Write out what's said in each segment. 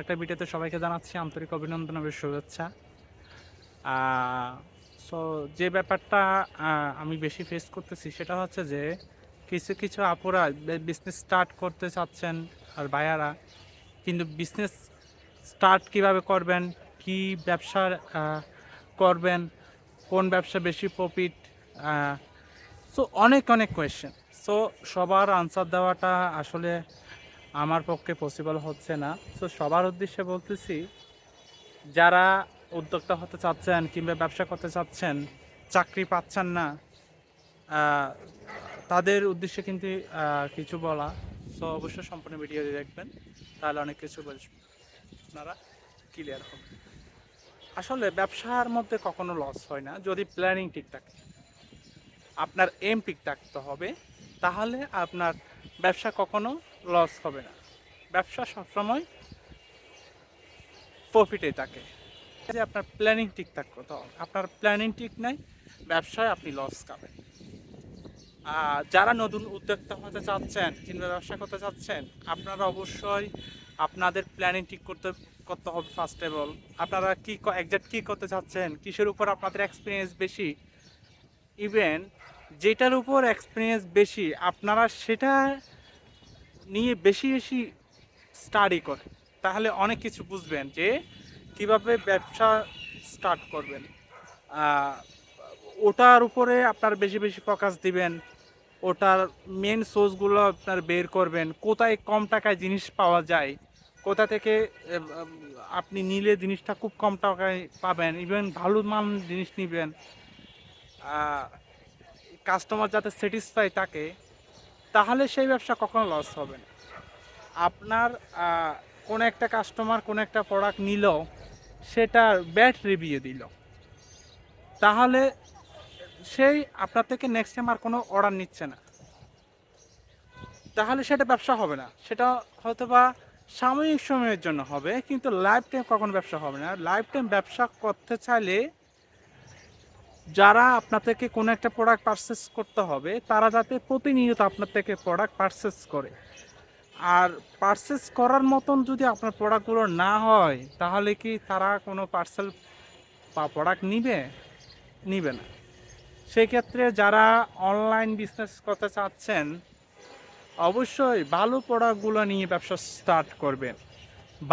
একটা ভিডিওতে সবাইকে জানাচ্ছি আন্তরিক অভিনন্দন এবং শুভেচ্ছা। সো যে ব্যাপারটা আমি বেশি ফেস করতেছি সেটা হচ্ছে যে, কিছু কিছু আপুরা বিজনেস স্টার্ট করতে চাচ্ছেন আর ভাইয়ারা কিন্তু বিজনেস স্টার্ট কীভাবে করবেন, কি ব্যবসা করবেন, কোন ব্যবসা বেশি প্রফিট সো অনেক অনেক কোয়েশ্চেন সো সবার আনসার দেওয়াটা আসলে আমার পক্ষে পসিবল হচ্ছে না। সো সবার উদ্দেশ্যে বলতেছি, যারা উদ্যোক্তা হতে চাচ্ছেন কিংবা ব্যবসা করতে চাচ্ছেন, চাকরি পাচ্ছেন না তাদের উদ্দেশ্যে কিন্তু কিছু বলা। সো অবশ্যই সম্পূর্ণ ভিডিও দেখবেন, তাহলে অনেক কিছু আপনারা ক্লিয়ার হবে আসলে ব্যবসার মধ্যে কখনো লস হয় না, যদি প্ল্যানিং ঠিক থাকে। আপনার এম ঠিক থাকতে হবে, তাহলে আপনার ব্যবসা কখনো লস হবে না। ব্যবসা সবসময় প্রফিটে থাকে। যে আপনার প্ল্যানিং ঠিক থাকতে হবে। আপনার প্ল্যানিং ঠিক নাই, ব্যবসায় আপনি লস খাবেন আর যারা নতুন উদ্যোক্তা হতে চাচ্ছেন, কিংবা ব্যবসা করতে চাচ্ছেন, আপনারা অবশ্যই আপনাদের প্ল্যানিং ঠিক করতে করতে হবে ফার্স্ট অফ অল আপনারা কী একজ্যাক্ট কী করতে চাচ্ছেন, কিসের উপর আপনাদের এক্সপিরিয়েন্স বেশি? ইভেন যেটার উপর এক্সপিরিয়েন্স বেশি, আপনারা সেটা নিয়ে বেশি বেশি স্টাডি করেন তাহলে অনেক কিছু বুঝবেন যে কীভাবে ব্যবসা স্টার্ট করবেন। ওটার উপরে আপনার বেশি বেশি ফোকাস দিবেন। ওটার মেন সোর্সগুলো আপনার বের করবেন। কোথায় কম টাকায় জিনিস পাওয়া যায়, কোথা থেকে আপনি নিলে জিনিসটা খুব কম টাকায় পাবেন ইভেন ভালো মান জিনিস নেবেন। কাস্টমার যাতে স্যাটিসফাই থাকে, তাহলে সেই ব্যবসা কখনো লস হবে না। আপনার কোনো একটা কাস্টমার কোনো একটা প্রোডাক্ট নিল, সেটার ব্যাড রিভিউ দিল। তাহলে সেই আপনার থেকে নেক্সট টাইম আর কোনো অর্ডার নিচ্ছে না। তাহলে সেটা ব্যবসা হবে না। সেটা হয়তো বা সাময়িক সময়ের জন্য হবে, কিন্তু লাইফ টাইম কখনো ব্যবসা হবে না। লাইফ টাইম ব্যবসা করতে চাইলে যারা আপনার থেকে কোনো একটা প্রোডাক্ট পারচেস করতে হবে, তারা যাতে প্রতিনিয়ত আপনার থেকে প্রোডাক্ট পারচেস করে। আর পারচেস করার মতন যদি আপনার প্রোডাক্টগুলো না হয়, তাহলে কি তারা কোনো পার্সেল বা প্রোডাক্ট নিবে? নিবে না। সেক্ষেত্রে যারা অনলাইন বিজনেস করতে চাচ্ছেন, অবশ্যই ভালো প্রোডাক্টগুলো নিয়ে ব্যবসা স্টার্ট করবেন।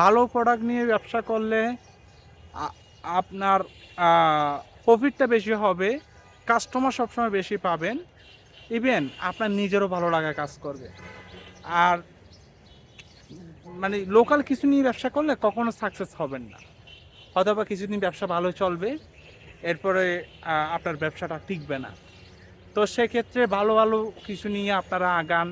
ভালো প্রোডাক্ট নিয়ে ব্যবসা করলে আপনার প্রফিটটা বেশি হবে কাস্টমার সবসময় বেশি পাবেন। ইভেন আপনার নিজেরও ভালো লাগা কাজ করবে। আর মানে লোকাল কিছু নিয়ে ব্যবসা করলে কখনো সাকসেস হবেন না। অথবা কিছুদিন ব্যবসা ভালো চলবে, এরপরে আপনার ব্যবসাটা টিকবে না। তো সেক্ষেত্রে ভালো ভালো কিছু নিয়ে আপনারা আগান।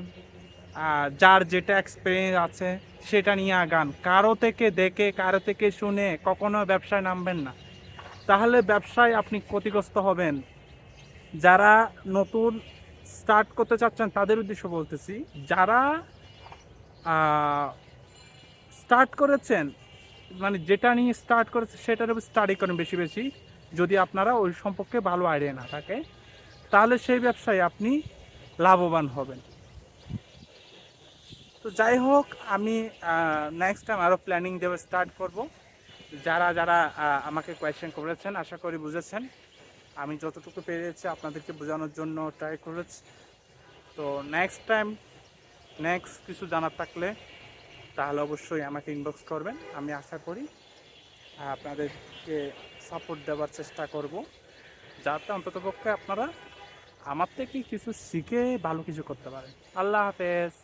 যার যেটা এক্সপিরিয়েন্স আছে, সেটা নিয়ে আগান। কারও থেকে দেখে, কারও থেকে শুনে কখনো ব্যবসায় নামবেন না। তাহলে ব্যবসায় আপনি ক্ষতিগ্রস্ত হবেন। যারা নতুন স্টার্ট করতে চাচ্ছেন, তাদের উদ্দেশ্য বলতেছি, যারা স্টার্ট করেছেন মানে যেটা নিয়ে স্টার্ট করেছে, সেটার উপর স্টাডি করেন বেশি বেশি। যদি আপনারা ওই সম্পর্কে ভালো আইডিয়া না থাকে, তাহলে সেই ব্যবসায় আপনি লাভবান হবেন। তো যাই হোক, আমি নেক্সট টাইম আরও প্ল্যানিং দেওয়া স্টার্ট করব। যারা যারা আমাকে কোয়েশ্চেন করেছেন, আশা করি বুঝেছেন। আমি যতটুকু পেরেছি আপনাদেরকে বোঝানোর জন্য ট্রাই করেছি। তো নেক্সট টাইম নেক্সট কিছু জানার থাকলে তাহলে অবশ্যই আমাকে ইনবক্স করবেন। আমি আশা করি আপনাদেরকে সাপোর্ট দেওয়ার চেষ্টা করব। যাতে অন্ততপক্ষে আপনারা আমার থেকে কিছু শিখে ভালো কিছু করতে পারেন। আল্লাহ হাফেজ।